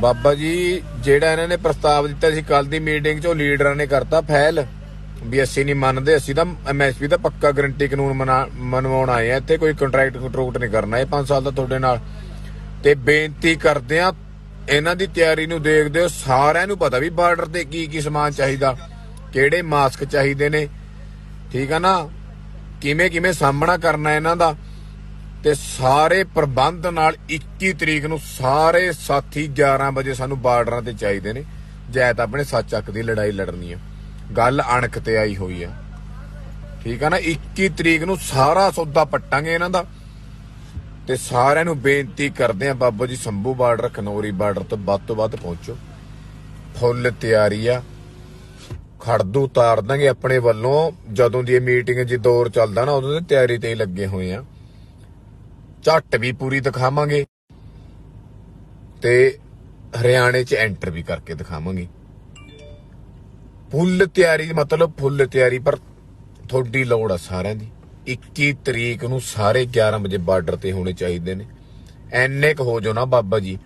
ਬਾਬਾ ਜੀ, ਜਿਹੜਾ ਇਹਨਾਂ ਨੇ ਪ੍ਰਸਤਾਵ ਦਿੱਤਾ ਸੀ ਕੱਲ ਦੀ ਮੀਟਿੰਗ 'ਚ, ਉਹ ਲੀਡਰਾਂ ਨੇ ਕਰਤਾ, ਫੈਲ। ਵੀ ਅਸੀਂ ਨਹੀਂ ਮੰਨਦੇ, ਅਸੀਂ ਤਾਂ ਐਮਐਸਪੀ ਦਾ ਪੱਕਾ ਗਰੰਟੀ ਕਾਨੂੰਨ ਮਨਵਾਉਣ ਆਏ ਆ। ਇੱਥੇ ਕੋਈ ਕੰਟਰੈਕਟ ਕੰਟਰੂਕਟ ਨਹੀਂ ਕਰਨਾ, ਇਹ 5 ਸਾਲ ਦਾ ਤੁਹਾਡੇ ਨਾਲ। ਤੇ ਬੇਨਤੀ ਕਰਦੇ ਆ, ਇਹਨਾਂ ਦੀ ਤਿਆਰੀ ਨੂੰ ਦੇਖਦੇ ਹੋ, ਸਾਰਿਆਂ ਨੂੰ ਪਤਾ ਵੀ ਬਾਰਡਰ ਤੇ ਕੀ ਕੀ ਸਮਾਨ ਚਾਹੀਦਾ, ਕਿਹੜੇ ਮਾਸਕ ਚਾਹੀਦੇ ਨੇ। ਠੀਕ ਆ ਨਾ? ਕਿਵੇਂ ਕਿਵੇਂ ਸਾਹਮਣਾ ਕਰਨਾ ਇਹਨਾਂ ਦਾ। ਤੇ ਸਾਰੇ ਪ੍ਰਬੰਧ ਨਾਲ 21 ਤਰੀਕ ਨੂੰ ਸਾਰੇ ਸਾਥੀ 11 ਵਜੇ ਸਾਨੂੰ ਬਾਰਡਰਾਂ ਤੇ ਚਾਹੀਦੇ ਨੇ। ਜੈ ਤਾਂ ਆਪਣੇ ਸੱਚ ਚੱਕ ਦੀ ਲੜਾਈ ਲੜਨੀ ਆ। ਗੱਲ ਅਣਖ ਤੇ ਆਈ ਹੋਈ ਆ। ਠੀਕ ਆ ਨਾ? 21 ਤਰੀਕ ਨੂੰ ਸਾਰਾ ਸੌਦਾ ਪੱਟਾਂਗੇ ਇਹਨਾਂ ਦਾ। ਤੇ ਸਾਰਿਆਂ ਨੂੰ ਬੇਨਤੀ ਕਰਦੇ ਆ, ਬਾਬਾ ਜੀ ਸੰਭੂ ਬਾਰਡਰ, ਖਨੋਰੀ ਬਾਰਡਰ ਤੋਂ ਵੱਧ ਤੋਂ ਵੱਧ ਪਹੁੰਚੋ। ਫੁੱਲ ਤਿਆਰੀ ਆ। ਖੜਦੂ ਉਤਾਰ ਦਾਂਗੇ ਆਪਣੇ ਵੱਲੋਂ। ਜਦੋਂ ਦੀ ਇਹ ਮੀਟਿੰਗ ਜੀ ਦੌਰ ਚੱਲਦਾ ਨਾ, ਉਦੋਂ ਦੀ ਤਿਆਰੀ ਤੇ ਹੀ ਲੱਗੇ ਹੋਏ ਆ। ਝੱਟ ਵੀ ਪੂਰੀ ਦਿਖਾਵਾਂਗੇ ਤੇ ਹਰਿਆਣੇ 'ਚ ਐਂਟਰ ਵੀ ਕਰਕੇ ਦਿਖਾਵਾਂਗੇ। ਫੁੱਲ ਤਿਆਰੀ, ਮਤਲਬ ਫੁੱਲ ਤਿਆਰੀ, ਪਰ ਤੁਹਾਡੀ ਲੋੜ ਆ ਸਾਰਿਆਂ ਦੀ। 21 ਤਰੀਕ ਨੂੰ ਸਾਰੇ 11 ਵਜੇ ਬਾਰਡਰ ਤੇ ਹੋਣੇ ਚਾਹੀਦੇ ਨੇ। ਐਨੇ ਕ ਹੋ ਜੋ ਨਾ ਬਾਬਾ ਜੀ,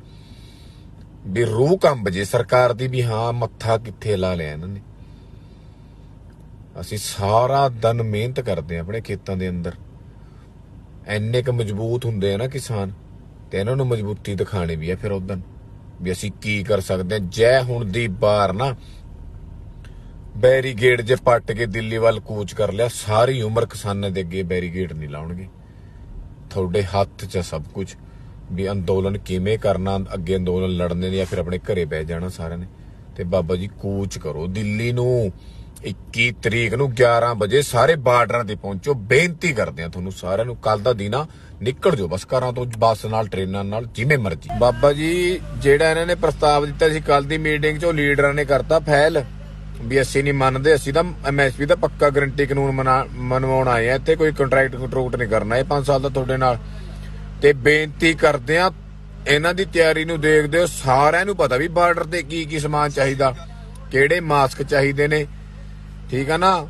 ਵੀ ਰੂਹ ਕੰਬ ਜੇ ਸਰਕਾਰ ਦੀ ਵੀ ਹਾਂ, ਮੱਥਾ ਕਿੱਥੇ ਲਾ ਲਿਆ ਇਹਨਾਂ ਨੇ। ਅਸੀਂ ਸਾਰਾ ਦਿਨ ਮਿਹਨਤ ਕਰਦੇ ਆ ਆਪਣੇ ਖੇਤਾਂ ਦੇ ਅੰਦਰ। ਐਨੇ ਕ ਮਜ਼ਬੂਤ ਹੁੰਦੇ ਆ ਨਾ ਕਿਸਾਨ, ਤੇ ਇਹਨਾਂ ਨੂੰ ਮਜ਼ਬੂਤੀ ਦਿਖਾਣੀ ਵੀ ਆ ਫਿਰ ਉਦੋਂ ਵੀ ਅਸੀਂ ਕੀ ਕਰ ਸਕਦੇ ਆ। ਜੈ ਹੁਣ ਦੀ ਬਾਰ ਨਾ ਬੈਰੀਗੇਡ ਜੇ ਪੱਟ ਕੇ ਦਿੱਲੀ ਵੱਲ ਕੂਚ ਕਰ ਲਿਆ, ਸਾਰੀ ਉਮਰ ਕਿਸਾਨਾਂ ਦੇ ਅੱਗੇ ਬੈਰੀਗੇਡ ਨਹੀਂ ਲਾਉਣਗੇ। ਤੁਹਾਡੇ ਹੱਥ 'ਚ ਆ ਸਭ ਕੁਝ, ਵੀ ਅੰਦੋਲਨ ਕਿਵੇਂ ਕਰਨਾ, ਅੱਗੇ ਅੰਦੋਲਨ ਲੜਨੇ ਨੇ ਜਾਂ ਫਿਰ ਆਪਣੇ ਘਰੇ ਬਹਿ ਜਾਣਾ ਸਾਰਿਆਂ ਨੇ। ਤੇ ਬਾਬਾ ਜੀ ਕੂਚ ਕਰੋ, ਦਿੱਲੀ ਨੂੰ 21 ਤਰੀਕ ਨੂੰ 11 ਵਜੇ ਸਾਰੇ ਬਾਰਡਰਾਂ ਤੇ ਪਹੁੰਚੋ। ਬੇਨਤੀ ਕਰਦੇ ਆ ਤੁਹਾਨੂੰ ਸਾਰਿਆਂ ਨੂੰ ਕੱਲ ਦਾ ਦਿਨ ਆ ਨਿਕਲ ਜਾਓ। ਬਸ ਘਰਾਂ ਤੋਂ ਬੱਸ ਨਾਲ, ਟ੍ਰੇਨਾਂ ਨਾਲ, ਜਿਵੇਂ ਮਰਜ਼ੀ। ਬਾਬਾ ਜੀ, ਜਿਹੜਾ ਇਹਨਾਂ ਨੇ ਪ੍ਰਸਤਾਵ ਦਿੱਤਾ ਸੀ ਕੱਲ ਦੀ ਮੀਟਿੰਗ 'ਚ, ਉਹ ਲੀਡਰਾਂ ਨੇ ਕਰਤਾ, ਫੈਲ। ਵੀ ਅਸੀਂ ਨਹੀਂ ਮੰਨਦੇ, ਅਸੀਂ ਤਾਂ ਐਮਐਸਪੀ ਦਾ ਪੱਕਾ ਗਰੰਟੀ ਕਾਨੂੰਨ ਮਨਾ- ਮਨਵਾਉਣ ਆਏ ਆ ਇੱਥੇ ਕੋਈ ਕੰਟਰੈਕਟ ਕੰਟਰੂਟ ਨਹੀਂ ਕਰਨਾ। ਇਹ 5 ਸਾਲ ਦਾ ਤੁਹਾਡੇ ਨਾਲ। ਤੇ ਬੇਨਤੀ ਕਰਦੇ ਆ ਇਹਨਾਂ ਦੀ ਤਿਆਰੀ ਨੂੰ ਦੇਖਦੇ ਹੋ। ਸਾਰਿਆਂ ਨੂੰ ਪਤਾ ਵੀ ਬਾਰਡਰ ਤੇ ਕੀ ਕੀ ਸਮਾਨ ਚਾਹੀਦਾ, ਕਿਹੜੇ ਮਾਸਕ ਚਾਹੀਦੇ ਨੇ। ਠੀਕ ਆ ਨਾ?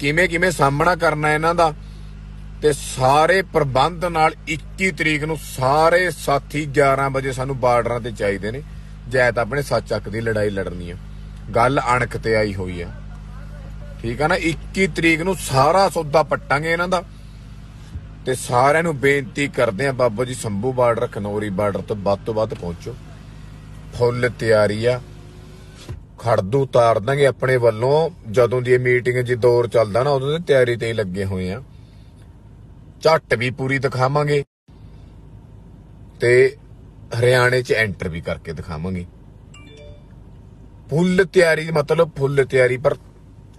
ਕਿਵੇਂ ਕਿਵੇਂ ਸਾਹਮਣਾ ਕਰਨਾ ਇਹਨਾਂ ਦਾ? ਤੇ ਸਾਰੇ ਪ੍ਰਬੰਧ ਨਾਲ 21 ਤਰੀਕ ਨੂੰ ਸਾਰੇ ਸਾਥੀ 11 ਵਜੇ ਸਾਨੂੰ ਬਾਰਡਰਾਂ ਤੇ ਚਾਹੀਦੇ ਨੇ। ਜੈਤ ਆਪਣੇ ਸੱਚ ਦੀ ਲੜਾਈ ਲੜਨੀ ਆ। ਗੱਲ ਅਣਖ ਤੇ ਆਈ ਹੋਈ ਆ। ਠੀਕ ਆ ਨਾ? 21 ਤਰੀਕ ਨੂੰ ਸਾਰਾ ਸੌਦਾ ਪੱਟਾਂਗੇ ਇਹਨਾਂ ਦਾ। ਤੇ ਸਾਰਿਆਂ ਨੂੰ ਬੇਨਤੀ ਕਰਦੇ ਆ, ਬਾਬਾ ਜੀ, ਸੰਭੂ ਬਾਰਡਰ, ਖਨੌਰੀ ਬਾਰਡਰ ਤੋਂ ਵੱਧ ਤੋਂ ਵੱਧ ਪਹੁੰਚੋ। ਫੁੱਲ ਤਿਆਰੀ ਆ। ਖੜਦੂ ਤਾਰ ਦਾਂਗੇ ਆਪਣੇ ਵੱਲੋਂ। ਜਦੋਂ ਦੀ ਇਹ ਮੀਟਿੰਗ ਜੀ ਦੌਰ ਚੱਲਦਾ ਨਾ, ਉਦੋਂ ਦੀ ਤਿਆਰੀ ਤੇ ਲੱਗੇ ਹੋਏ ਆ। ਝੱਟ ਵੀ ਪੂਰੀ ਦਿਖਾਵਾਂਗੇ ਤੇ ਹਰਿਆਣੇ 'ਚ ਐਂਟਰ ਵੀ ਕਰਕੇ ਦਿਖਾਵਾਂਗੇ। ਫੁੱਲ ਤਿਆਰੀ, ਮਤਲਬ ਫੁੱਲ ਤਿਆਰੀ, ਪਰ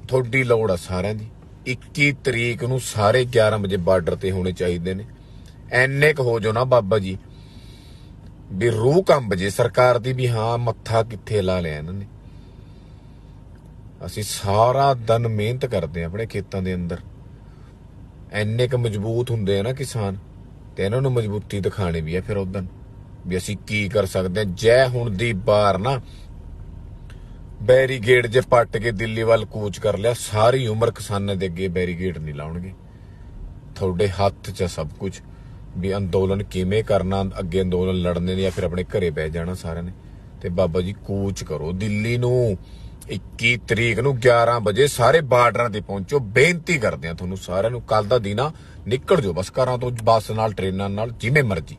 ਤੁਹਾਡੀ ਲੋੜ ਆ ਸਾਰਿਆਂ ਦੀ। 21 ਤਰੀਕ ਨੂੰ ਸਾਰੇ 11 ਵਜੇ ਬਾਰਡਰ ਤੇ ਹੋਣੇ ਚਾਹੀਦੇ ਨੇ। ਐਨੇ ਕ ਹੋ ਜੋ ਨਾ ਬਾਬਾ ਜੀ, ਵੀ ਰੂਹ ਕੰਬ ਜੇ ਸਰਕਾਰ ਦੀ ਵੀ ਹਾਂ, ਮੱਥਾ ਕਿੱਥੇ ਲਾ ਲਿਆ ਇਹਨਾਂ ਨੇ। ਅਸੀਂ ਸਾਰਾ ਦਿਨ ਮਿਹਨਤ ਕਰਦੇ ਆ ਆਪਣੇ ਖੇਤਾਂ ਦੇ ਅੰਦਰ। ਐਨੇ ਕ ਮਜ਼ਬੂਤ ਹੁੰਦੇ ਆ ਨਾ ਕਿਸਾਨ, ਤੇ ਇਹਨਾਂ ਨੂੰ ਮਜ਼ਬੂਤੀ ਦਿਖਾਣੀ ਵੀ ਆ ਫਿਰ ਉਦੋਂ ਵੀ ਅਸੀਂ ਕੀ ਕਰ ਸਕਦੇ ਆ ਜੈ ਹੁਣ ਦੀ ਬਾਰ ਨਾ ਬੈਰੀਗੇਡ ਜੇ ਪੱਟ ਕੇ ਦਿੱਲੀ ਵੱਲ ਕੂਚ ਕਰ ਲਿਆ, ਸਾਰੀ ਉਮਰ ਕਿਸਾਨਾਂ ਦੇ ਅੱਗੇ ਬੈਰੀਗੇਡ ਨਹੀਂ ਲਾਉਣਗੇ। ਤੁਹਾਡੇ ਹੱਥ 'ਚ ਆ ਸਭ ਕੁਝ, ਵੀ ਅੰਦੋਲਨ ਕਿਵੇਂ ਕਰਨਾ, ਅੱਗੇ ਅੰਦੋਲਨ ਲੜਨੇ ਨੇ ਜਾਂ ਫਿਰ ਆਪਣੇ ਘਰੇ ਬਹਿ ਜਾਣਾ ਸਾਰਿਆਂ ਨੇ। ਤੇ ਬਾਬਾ ਜੀ ਕੂਚ ਕਰੋ, ਦਿੱਲੀ ਨੂੰ 21 ਤਰੀਕ ਨੂੰ 11 ਵਜੇ ਸਾਰੇ ਬਾਰਡਰਾਂ ਤੇ ਪਹੁੰਚੋ। ਬੇਨਤੀ ਕਰਦੇ ਆ ਤੁਹਾਨੂੰ ਸਾਰਿਆਂ ਨੂੰ ਕੱਲ ਦਾ ਦਿਨ ਆ ਨਿਕਲ ਜਾਓ ਬਸ ਘਰਾਂ ਤੋਂ, ਬੱਸ ਨਾਲ, ਟ੍ਰੇਨਾਂ ਨਾਲ, ਜਿਵੇਂ ਮਰਜ਼ੀ।